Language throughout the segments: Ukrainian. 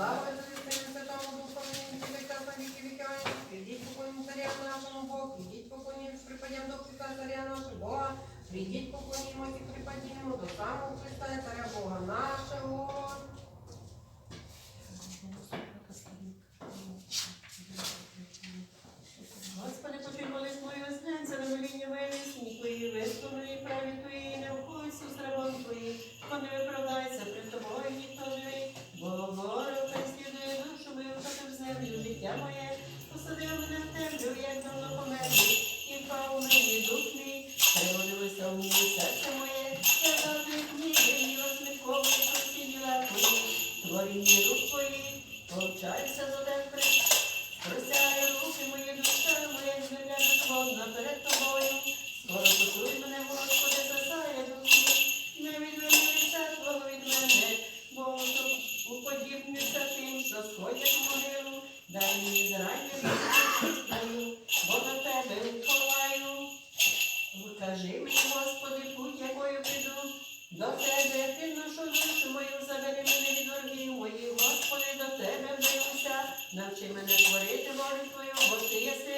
Слава Отцю Святому Духові, час на віки віки. Прийдіть поклонім царя нашому Богу, прийдіть поклонім, припадемо до Христа царя нашого Бога, прийдіть поклонімо і припадімо до самого Христа царя Бога нашого. Господи, почуй молитву мою, озненься на моління моє твої, висловлені праві твої, не входься з рабом твої, бо не виправдайся пред тобою, життя моє, посадив мене в темрю, як давно померли, і впав у мені дух мій, переводилося в мені серце моє, я завжди книги, і розмірковую постійні твої, творіння рук твої, повчаюся за день мене творити волю Твою, бо ти єси,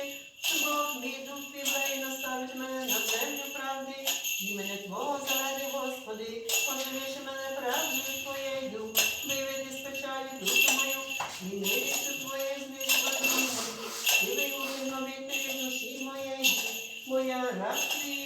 Бог мій дух твій, наставить мене на землю правди, і мене Твого заради, Господи, подивиши мене правдою Твоєю, виведи з печалі душу мою, і милістю Твоєю знищувати і виюли новити душі моєї, моя раб твоє,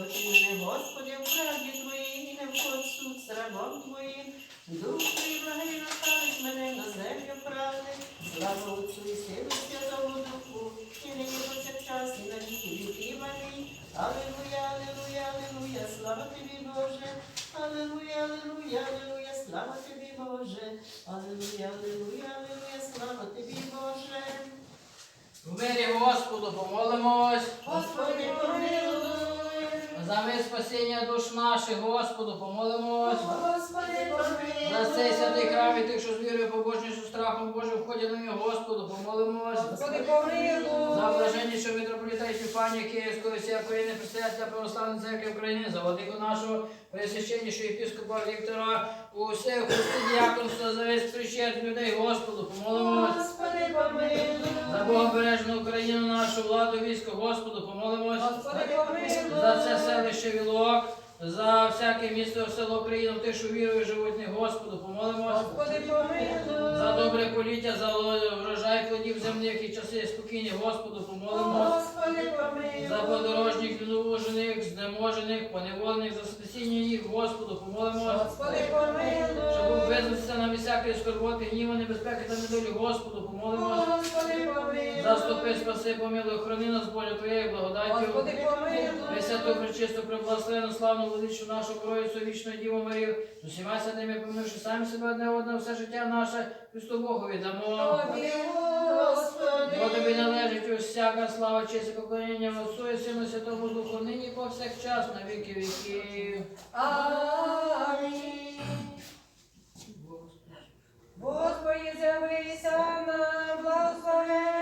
Почуй мене, Господи, в правді Твоїй, і не входь в суд з рабом Твоїм. Дух Твій благий наставить мене на землю правди. Слава Отцю і Сину Святому Духу, і нині повсякчас, і на віки віків. Амінь. Алілуя, алілуя, алілуя, слава Тобі, Боже. Алілуя, алілуя, алілуя, слава Тобі, Боже. Алілуя, алілуя, алілуя, слава Тобі, Боже. В мирі Господу помолимось. Господи, помилуй. За ми спасіння душ наших, Господу помолимось. Господи, помилуй. За цей святий храм і тих, що з вірою, побожністю, страхом Божим входять на нього, Господу помолимось. Господи, помилуй. За блаженнішого митрополіта Епіфанія всієї України, непредставителя Православної церкви України, за владику нашого пресвященнішого єпископа Віктора, усіх діяконства, за весь причет людей, Господу помолимось. Господи, помилуй. За Богобережну Україну, нашу владу, військо, Господу помолимось. Господи, помилуй. За це селище Вілок, за всяке місто, село Україну, тих, що вірують, живуть них, Господу помолимось. Господи, помилуй. За добре поліття, за врожай плодів земних і часи спокійні, Господу помолимось. Господи, помилуй. За подорожніх, неновожених, знеможених, поневолених, за спасіння їх, Господу помолимось. Господи, помилуй. Щоб визватися на всякої скорботи, гніву, небезпеки та недолі, Господу помолимось. Господи, помилуй. Заступи, спаси, помилуй, охорони нас, Боже, Твоєю благодаттю. Господи, помилуй. Пресвяту, пречисту, преблагословену, славну владичу нашу Троїцю, вічну Діву Марію, з усіма святими, помивши самі себе одне одне, все життя наше, Христу Богу віддамо. Тобі, Господи. Бо тобі належить усяка слава, честь і поклоніння Отцу і Сину Святому Духу, нині і повсякчас, на віки віків. Амінь. Господи, з'явися нам, благословен,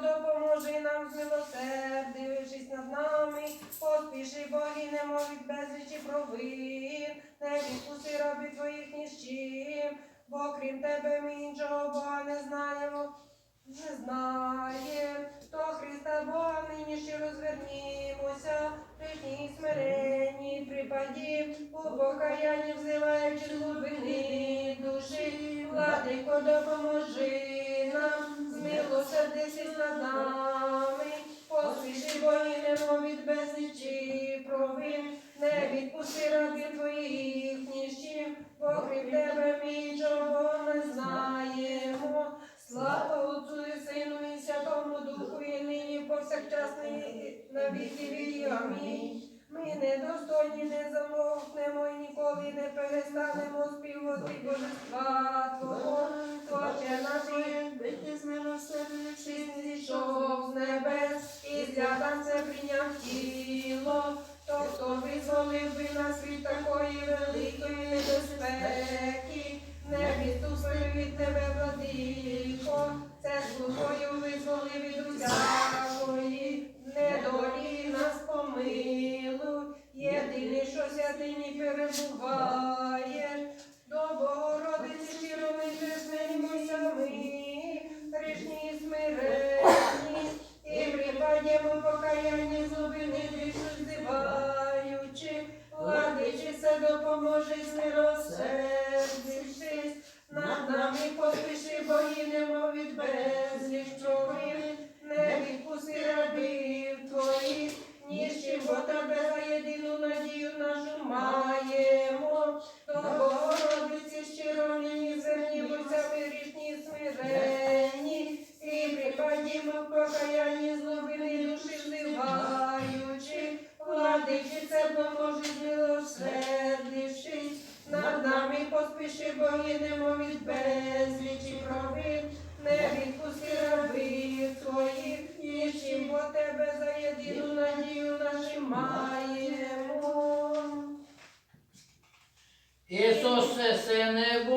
допоможи нам змилосердившись над нами, поспіши, боги, не можуть безлічі провин, не відпусти раби твоїх ні з чим, бо крім тебе ми іншого Бога не знаємо. Не знає, то Христа Бога нині ще розвернімося, прийшні смиренні, припадім, у покаянні взиваючи з глибини душі, владико, допоможи нам, змилосердись над нами, поспіши воїнемо від безлічі провин, не відпусти рабів твоїх ніщим, бо крім тебе ми нічого не знаємо. Слава Отцю і Сину і Святому Духу, і нині повсякчас і на віки віки. Амінь. Ми недостойні, не замовкнемо і ніколи не перестанемо співати божества Твого, Творче нашої, Бити з милосердя всіх зійшов з небес, і для танця прийняв тіло. То хто визволив би нас від такої não. Ісусе, Сине І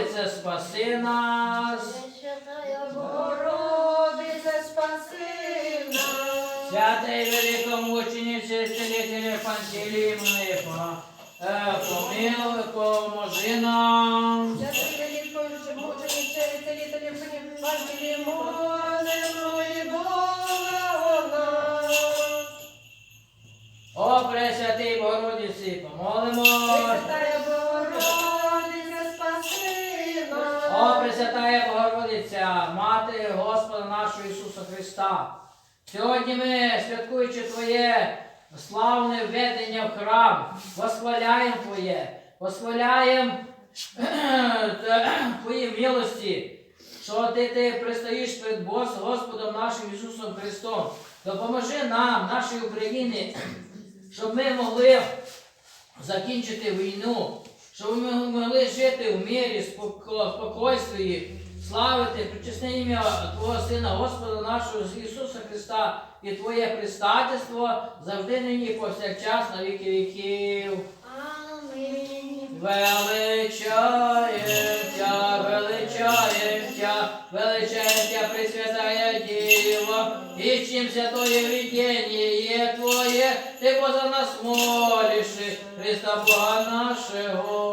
Богородице, спаси нас. Богородице, спаси нас. Святий великомучениці, цілителі Пантелеймони, е, помилуй, поможи нам. Святий великий мученице, целителів Пантелеймоне, моли Бога о Пресвятий Богородиці, помолимось. Мати Господа нашого Ісуса Христа. Сьогодні ми, святкуючи Твоє славне введення в храм, восхваляємо Твоє, восхваляємо Твої милості, що ти, ти пристоїш перед Господом нашим Ісусом Христом. Допоможи нам, нашій Україні, щоб ми могли закінчити війну, щоб ми могли жити в мирі, спокойствії, славити причесне ім'я Твого Сина Господа нашого Ісуса Христа і Твоє пристательство завжди нині повсякчас на віки віків. Амінь. Величаєм Тя, величаєм Тя, Пресвятая Діва, і чим святое видіння Твоє, Ти поза нас молиш, Христа Бога нашого.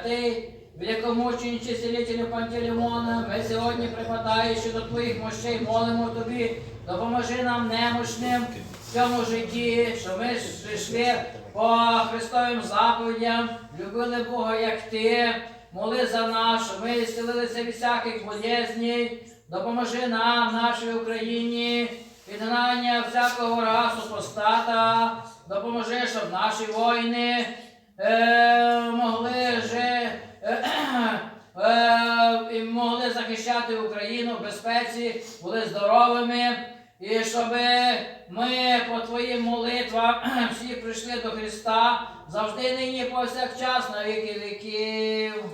Святий, великомученичий целителю Пантелеймона, ми сьогодні, припадаючи до Твоїх мощей, молимо Тобі, допоможи нам немощним в цьому житті, що ми йшли по Христовим заповідям, любили Бога, як Ти, моли за нас, щоб ми зцілилися від всяких болезней, допоможи нам, нашій Україні, відгнання всякого расу постата, допоможи, щоб наші воїни могли же, е, е, могли захищати Україну в безпеці, були здоровими. І щоб ми по твоїм молитвам всі прийшли до Христа завжди нині повсякчас на віки віків.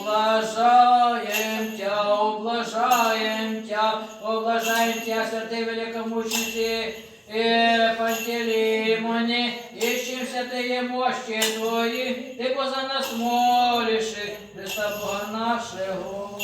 Облажаєм тя, облажаєм тя, облажаєм тя, святий великомучениці, і Пантелеймоні, чим мощі Твої, Ти поза нас молиш, Христа Бога нашого.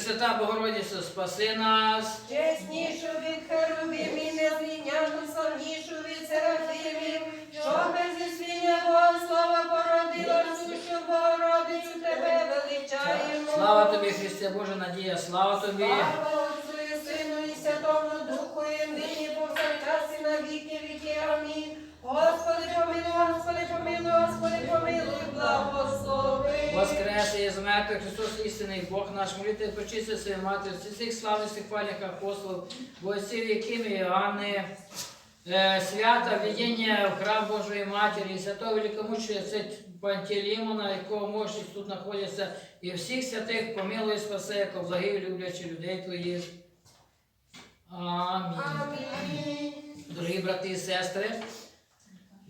Пресвята Богородиця, спаси нас. Чеснішу від херувим і незрівняну славнішу від серафимів, що без зісління Бога слава породила сущу Богородицю тебе величаємо. Слава тобі, Христе Боже, надія, слава тобі. Слава помилуй, благослови. Воскресе із мертвих Христос істинний Бог наш, молити прочисти своїй матері, цих славних хвалях апостолів, бо отців яким і Іоанни, е, свята введення в храм Божої Матері, і святого великомучення Пантелеймона, якого мощність тут знаходиться, і всіх святих помилуй, спаси, як благих люблячи людей твоїх. Амінь. Амінь. Дорогі брати і сестри,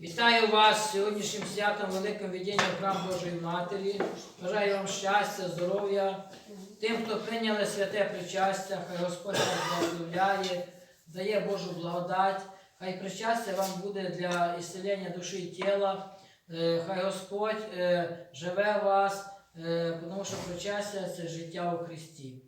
вітаю вас сьогоднішнім святом великим відінням храм Божої Матері. Бажаю вам щастя, здоров'я. Тим, хто прийняли святе причастя, хай Господь вас благословляє, дає Божу благодать. Хай причастя вам буде для ісцелення душі і тіла. Е, Хай Господь е, живе вас, е, тому що причастя це життя у Христі.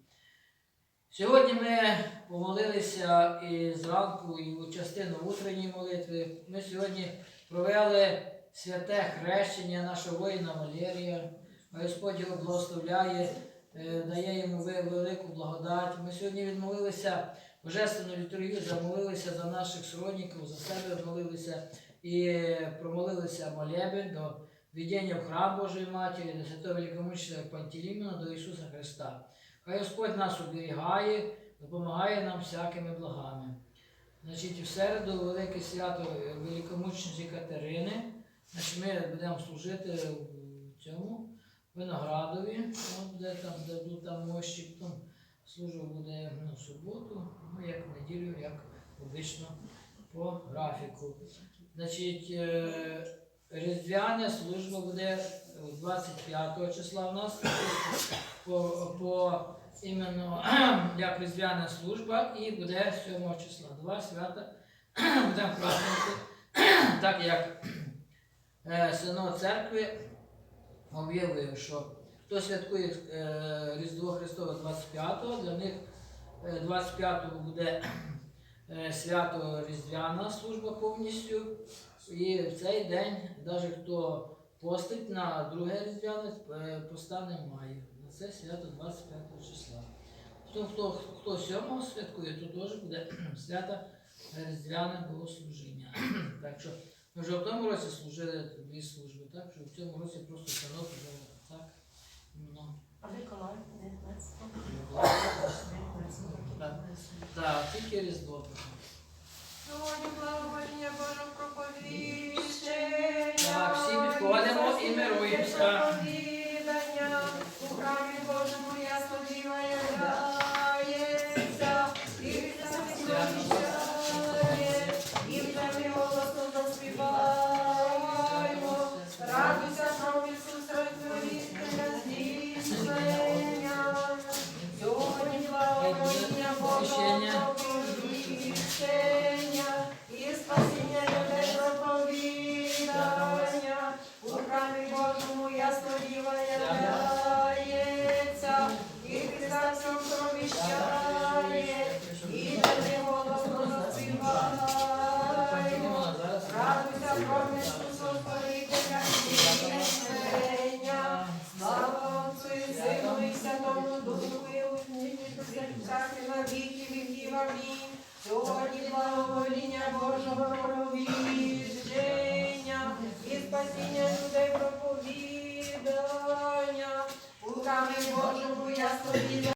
Сьогодні ми помолилися і зранку, і у частину утренньої молитви. Ми сьогодні провели святе хрещення нашого воїна Валерія. Господь його благословляє, е, дає йому велику благодать. Ми сьогодні відмолилися божественну літургію, замолилися за наших сродників, за себе молилися і промолилися молебень до віддення в храм Божої Матері, до святого великомучителя Пантелеймона, до Ісуса Христа. Хай Господь нас оберігає, допомагає нам всякими благами. Значить, в середу велике свято великомучениці Катерини. Значить, ми будемо служити в цьому виноградові, от, де там дадуть там мощі, потім служба буде в суботу, ну як в неділю, як обично по графіку. Значить, е, Різдвяна служба буде 25 числа у нас по, по іменно як різдвяна служба і буде 7 числа. Два свята будемо празднувати, так як е, Синод церкви об'явив, що хто святкує е, Різдво Христове 25-го, для них е, 25-го буде е, свято Різдвяна служба повністю. І в цей день, навіть хто постить на друге різдвяне, постане має. Це свято 25 числа. Хто, хто, хто 7 святкує, то теж буде свято Різдвяне богослужіння. так що ми вже в тому році служили дві служби, так що в цьому році просто синок вже так. Ну, А Миколай, 19 так, тільки Різдво. Сьогодні благовоління Божого проповіщення. Так, всі підходимо і мируємося.